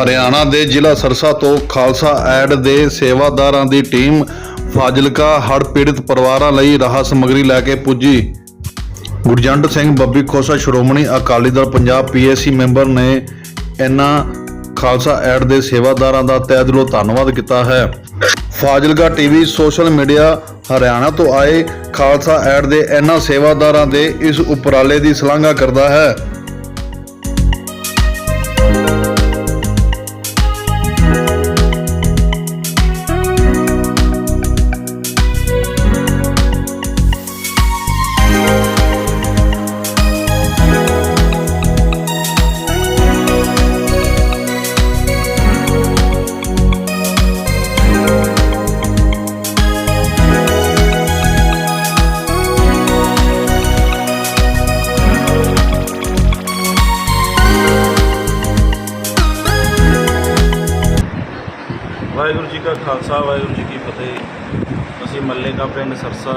ਹਰਿਆਣਾ ਦੇ ਜ਼ਿਲ੍ਹਾ ਸਰਸਾ ਤੋਂ ਖਾਲਸਾ ਐਡ ਦੇ ਸੇਵਾਦਾਰਾਂ ਦੀ ਟੀਮ ਫਾਜ਼ਿਲਕਾ ਹੜ੍ਹ ਪੀੜਤ ਪਰਿਵਾਰਾਂ ਲਈ ਰਾਹਤ ਸਮੱਗਰੀ ਲੈ ਕੇ ਪੁੱਜੀ। ਗੁਰਜੰਟ ਸਿੰਘ ਬੱਬੀ ਖੋਸਾ, ਸ਼੍ਰੋਮਣੀ ਅਕਾਲੀ ਦਲ ਪੰਜਾਬ ਪੀਏਸੀ ਮੈਂਬਰ ਨੇ ਇਹਨਾਂ ਖਾਲਸਾ ਐਡ ਦੇ ਸੇਵਾਦਾਰਾਂ ਦਾ ਤਹਿ ਦਿਲੋਂ ਧੰਨਵਾਦ ਕੀਤਾ ਹੈ। Fazilka TV, social media Haryana ਤੋਂ ਆਏ ਖਾਲਸਾ ਐਡ ਦੇ ਇਹਨਾਂ ਸੇਵਾਦਾਰਾਂ ਦੇ ਇਸ ਉਪਰਾਲੇ ਦੀ ਸ਼ਲਾਘਾ ਕਰਦਾ ਹੈ। ਵਾਹਿਗੁਰੂ ਜੀ ਕਾ ਖਾਲਸਾ, ਵਾਹਿਗੁਰੂ ਜੀ ਕੀ ਫਤਿਹ। ਅਸੀਂ ਮੱਲੇ ਕਾ ਪਿੰਡ ਸਰਸਾ,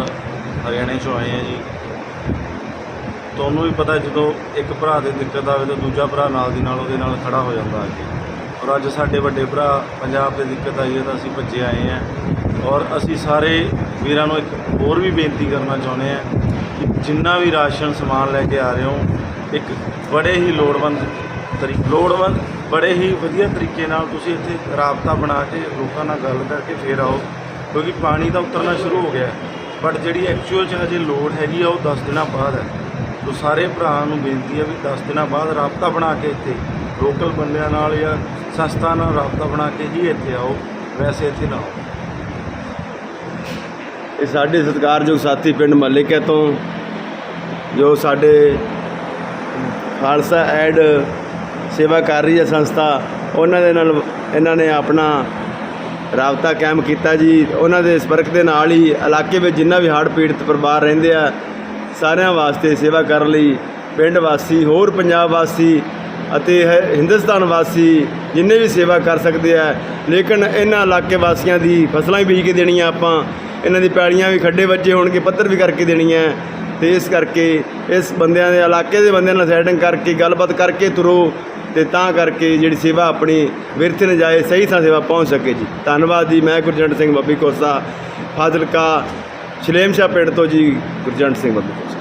ਹਰਿਆਣੇ ਚੋਂ ਆਏ ਹਾਂ ਜੀ। ਤੁਹਾਨੂੰ ਵੀ ਪਤਾ ਜਦੋਂ ਇੱਕ ਭਰਾ ਦੇ ਦਿੱਕਤ ਆਵੇ ਤਾਂ ਦੂਜਾ ਭਰਾ ਨਾਲ ਦੀ ਨਾਲ ਉਹਦੇ ਨਾਲ ਖੜਾ ਹੋ ਜਾਂਦਾ ਹੈ ਔਰ ਅੱਜ ਸਾਡੇ ਵੱਡੇ ਭਰਾ ਪੰਜਾਬ ਦੇ ਦਿੱਕਤ ਆਈ ਹੈ ਤਾਂ ਅਸੀਂ ਭੱਜੇ ਆਏ ਹਾਂ। ਔਰ ਅਸੀਂ ਸਾਰੇ ਵੀਰਾਂ ਨੂੰ ਇੱਕ ਹੋਰ ਵੀ ਬੇਨਤੀ ਕਰਨਾ ਚਾਹੁੰਦੇ ਹਾਂ ਕਿ ਜਿੰਨਾ ਵੀ ਰਾਸ਼ਨ ਸਮਾਨ ਲੈ ਕੇ ਆ ਰਹੇ ਹੋ, ਇੱਕ ਬੜੇ ਹੀ ਲੋੜਵੰਦ ਤਰੀ, ਲੋੜਵੰਦ ਬੜੇ ਹੀ ਵਧੀਆ ਤਰੀਕੇ ਨਾਲ ਤੁਸੀਂ ਇੱਥੇ ਰਾਬਤਾ ਬਣਾ ਕੇ ਲੋਕਾਂ ਨਾਲ ਗੱਲ ਕਰਕੇ ਫੇਰ ਆਓ, ਕਿਉਂਕਿ ਪਾਣੀ ਤਾਂ ਉਤਰਨਾ ਸ਼ੁਰੂ ਹੋ ਗਿਆ ਬਟ ਜਿਹੜੀ ਐਕਚੁਅਲ ਚ ਹਜੇ ਲੋੜ ਹੈਗੀ ਆ, ਉਹ 10 ਦਿਨਾਂ ਬਾਅਦ ਹੈ। ਸੋ ਸਾਰੇ ਭਰਾ ਨੂੰ ਬੇਨਤੀ ਹੈ ਵੀ 10 ਦਿਨਾਂ ਬਾਅਦ ਰਾਬਤਾ ਬਣਾ ਕੇ ਇੱਥੇ ਲੋਕਲ ਬੰਦਿਆਂ ਨਾਲ ਜਾਂ ਸੰਸਥਾ ਨਾਲ ਰਾਬਤਾ ਬਣਾ ਕੇ ਹੀ ਇੱਥੇ ਆਓ, ਵੈਸੇ ਇੱਥੇ ਨਾ ਆਓ। ਇਹ ਸਾਡੇ ਸਤਿਕਾਰਯੋਗ ਸਾਥੀ ਪਿੰਡ ਮੱਲਿਕੇ ਤੋਂ, ਜੋ ਸਾਡੇ ਖਾਲਸਾ ਐਡ ਸੇਵਾ ਕਰ ਰਹੀ ਹੈ ਸੰਸਥਾ, ਉਹਨਾਂ ਦੇ ਨਾਲ ਇਹਨਾਂ ਨੇ ਆਪਣਾ ਰਾਬਤਾ ਕਾਇਮ ਕੀਤਾ ਜੀ। ਉਹਨਾਂ ਦੇ ਸੰਪਰਕ ਦੇ ਨਾਲ ਹੀ ਇਲਾਕੇ ਵਿੱਚ ਜਿੰਨਾ ਵੀ ਹੜ੍ਹ ਪੀੜਤ ਪਰਿਵਾਰ ਰਹਿੰਦੇ ਆ, ਸਾਰਿਆਂ ਵਾਸਤੇ ਸੇਵਾ ਕਰਨ ਲਈ ਪਿੰਡ ਵਾਸੀ, ਹੋਰ ਪੰਜਾਬ ਵਾਸੀ ਅਤੇ ਹ- ਹਿੰਦੁਸਤਾਨ ਵਾਸੀ ਜਿੰਨੇ ਵੀ ਸੇਵਾ ਕਰ ਸਕਦੇ ਆ, ਲੇਕਿਨ ਇਹਨਾਂ ਇਲਾਕੇ ਵਾਸੀਆਂ ਦੀ ਫਸਲਾਂ ਵੀ ਬੀਜ ਕੇ ਦੇਣੀਆਂ ਆਪਾਂ। ਇਹਨਾਂ ਦੀ ਪੈਲੀਆਂ ਵੀ ਖੱਡੇ ਵੱਜੇ ਹੋਣਗੇ ਪੱਧਰ ਵੀ ਕਰਕੇ ਦੇਣੀਆਂ। ਤੇ ਇਸ ਕਰਕੇ ਇਸ ਬੰਦਿਆਂ ਦੇ, ਇਲਾਕੇ ਦੇ ਬੰਦਿਆਂ ਨਾਲ ਸੈਟਿੰਗ ਕਰਕੇ, ਗੱਲਬਾਤ ਕਰਕੇ ਤੁਰੋ। ਤੇ ਤਾਂ ਕਰਕੇ ਜਿਹੜੀ ਸੇਵਾ ਆਪਣੀ ਵਿਰਥ ਨ ਜਾਏ, ਸਹੀ ਥਾਂ ਸੇਵਾ ਪਹੁੰਚ ਸਕੇ ਜੀ। ਧੰਨਵਾਦ ਜੀ, ਮੈਂ ਗੁਰਜੰਟ ਸਿੰਘ ਬੱਬੀ ਕੋਸਾ, ਫਾਜ਼ਿਲਕਾ ਸ਼ਲੇਮਸ਼ਾ ਪਿੰਡ ਤੋਂ ਜੀ, ਗੁਰਜੰਟ ਸਿੰਘ ਬੱਬੀ ਕੋਸਾ।